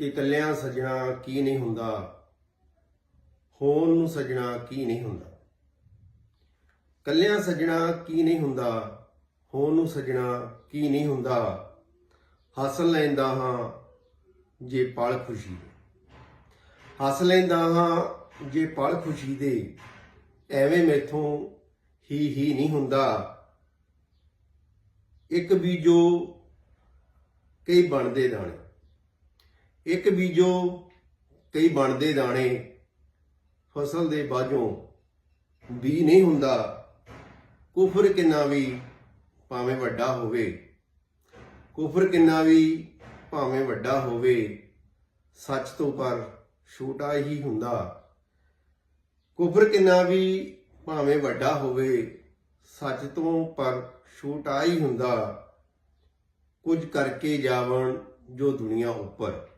ਕਿ ਕੱਲਿਆਂ ਸਜਣਾ ਕੀ ਨਹੀਂ ਹੁੰਦਾ? ਹੋਣ ਨੂੰ ਸਜਣਾ ਕੀ ਨਹੀਂ ਹੁੰਦਾ? ਕੱਲਿਆਂ ਸਜਣਾ ਕੀ ਨਹੀਂ ਹੁੰਦਾ? ਹੋਣ ਨੂੰ ਸਜਣਾ ਕੀ ਨਹੀਂ ਹੁੰਦਾ? ਹੱਸ ਲੈਂਦਾ ਹਾਂ ਜੇ ਪਲ ਖੁਸ਼ੀ ਦੇ। ਹੱਸ ਲੈਂਦਾ ਹਾਂ ਜੇ ਪਲ ਖੁਸ਼ੀ ਦੇ। ਐਵੇਂ ਮੈਥੋਂ ਹੀ ਹੀ ਨਹੀਂ ਹੁੰਦਾ। ਇੱਕ ਬੀਜੋ ਕਈ ਬਣਦੇ ਦਾਣੇ। ਇੱਕ ਬੀਜੋ ਕਈ ਬਣਦੇ ਦਾਣੇ, ਫਸਲ ਦੇ ਬਾਝੋਂ ਬੀ ਨਹੀਂ ਹੁੰਦਾ, ਕੁਫਰ ਕਿੰਨਾ ਵੀ ਭਾਵੇਂ ਵੱਡਾ ਹੋਵੇ, ਕੁਫਰ ਕਿੰਨਾ ਵੀ ਭਾਵੇਂ ਵੱਡਾ ਹੋਵੇ, ਸੱਚ ਤੋਂ ਪਰ ਛੋਟਾ ਹੀ ਹੁੰਦਾ। ਕੁਫਰ ਕਿੰਨਾ ਵੀ ਭਾਵੇਂ ਵੱਡਾ ਹੋਵੇ, ਸੱਚ ਤੋਂ ਪਰ ਛੋਟਾ ਹੀ ਹੁੰਦਾ। ਕੁਝ ਕਰਕੇ ਜਾਵਣ ਜੋ ਦੁਨੀਆ ਉੱਪਰ।